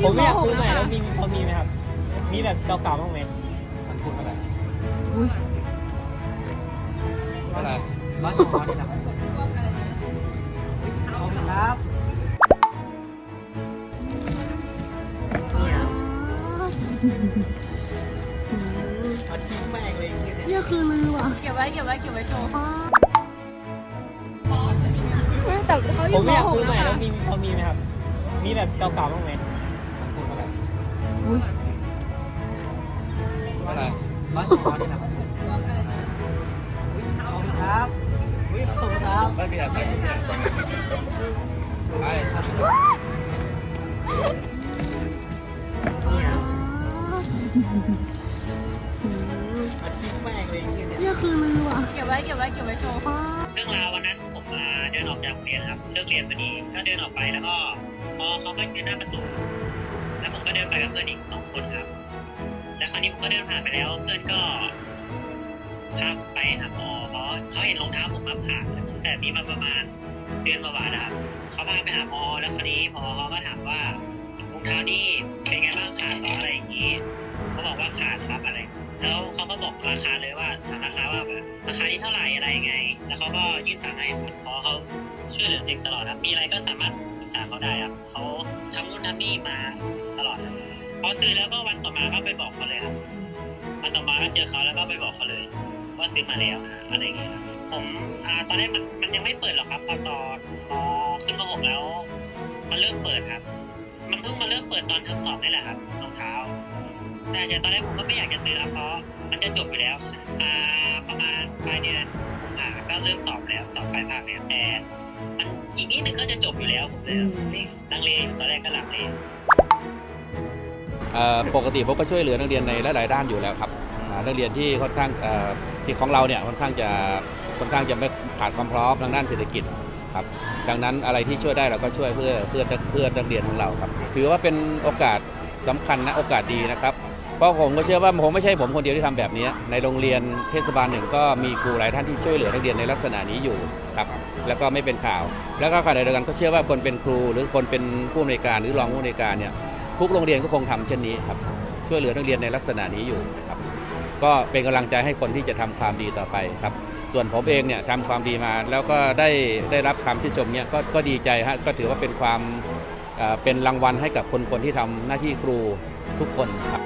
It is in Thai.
อผยู่มมไม่อยากหกซื้อใหม่นะคะแล้วมีพอมีไหมครับ มีแบบเก่าๆบ้างไหมมันพูดอะไรอุ้ยอะไรร้อยสองร้อยนี่แหละครับขอบคุณครับเนี่ยมาชิมแม่งเลยเนี่ยเนี่ยคือลือว่ะเก็บไว้เก็บไว้เก็บไว้โชว์แต่เขาอผยู่มมไม่อยากหกซื้อใหม่นะคะแล้วมีพอมีไหมครับ มีแบบเก่าๆบ้างไหม ร้อยสองร้อยนี่ครับขอบคุณครับไม่ติดอะไรใช่นี่คือลือว่ะเก็บไว้เก็บไว้เก็บไว้โชว์เรื่องราววันนั้นผมมาเดินออกจากโรงเรียนครับเลิกเรียนพอดีก็เดินออกไปแล้วก็พอเขาก็ยืนหน้าประตู แล้วผมก็เดินไปกับเพื่อนอีกสองคนครับ แล้วคราวนี้ผมก็เดินผ่านไปแล้ว เพื่อนก็พาไปหาหมอเพราะเขาเห็นรองเท้าผมมาผ่านตั้งแต่นี้มาประมาณเดือนประมาณนะครับเขาพาไปหาหมอแล้วคราวนี้พอเขาก็ถามว่ารองเท้านี่เป็นไงบ้างขาดหรออะไรอย่างนี้เขาบอกว่าขาดครับอะไร แล้วเขาก็บอกราคาเลยว่าถามราคาว่าแบบราคานี้เท่าไหร่อะไรยังไง แล้วเขาก็ยื่นตังค์ให้ผมพราะเขาช่วยเหลือเด็กตลอดครับมีอะไรก็สามารถปรึกษาเขาได้ครับเขาทำนู่นทำนี่มาตลอดครับ พอซื้อแล้วก็วันต่อมาก็ไปบอกเขาเลยครับวันต่อมาก็เจอเขาแล้วก็ไปบอกเขาเลยว่าซื้อมาแล้วนะอะไรอย่างเงี้ยครับผมอ่าตอนแรกมันมันยังไม่เปิดหรอกครับพอตอนพอขึ้นมาหกแล้วมันเริ่มเปิดครับ มันเพิ่งมาเริ่มเปิดตอนเทอมสองนี่แหละครับรองเท้าแต่ใช่ตอนแรกผมก็ไม่อยากจะซื้อครับเพราะมันจะจบอยู่แล้วอ่าประมาณปลายเดือนกุมภาก็เริ่มสอบแล้วสอบปลายภาคแล้วแต่มันอีกนิดนึงก็จะจบอยู่แล้วผมเลยไม่ลังเลอยู่ตอนแรกก็ลังเลเอ่อ ปกติผมก็ช่วยเหลือนักเรียนในหลาย ๆ ด้านอยู่แล้วครับนักเรียนที่ค่อนข้างที่ของเราเนี่ยค่อนข้างจะค่อนข้างจะไม่ขาดความพร้อมทางด้านเศรษฐกิจครับดังนั้นอะไรที่ช่วยได้เราก็ช่วยเพื่อเพื่อเพื่อนักเรียนของเราครับ ถือว่าเป็นโอกาสสำคัญนะโอกาสดีนะครับเพราะผมก็เชื่อว่าผมไม่ใช่ผมคนเดียวที่ทำแบบนี้ ในโรงเรียนเทศบาลหนึ่งก็มีครูหลายท่านที่ช่วยเหลือนักเรียนในลักษณะนี้อยู่ครับแล้วก็ไม่เป็นข่าว แล้วก็ขณะเดียวกันก็เชื่อว่าคนเป็นครู หรือคนเป็นผู้อำนวยการหรือรองผู้อำนวยการเนี่ย ทุกโรงเรียนก็คงทำเช่นนี้ครับช่วยเหลือนักเรียนในลักษณะนี้อยู่ครับก็เป็นกำลังใจให้คนที่จะทำความดีต่อไปครับ ส่วนผมเองเนี่ยทำความดีมาแล้วก็ได้ได้รับคำชื่นชมเนี่ยก็ก็ดีใจฮะก็ถือว่าเป็นความเอ่อเป็นรางวัลให้กับคนคนที่ทำหน้าที่ครูทุกคนครับ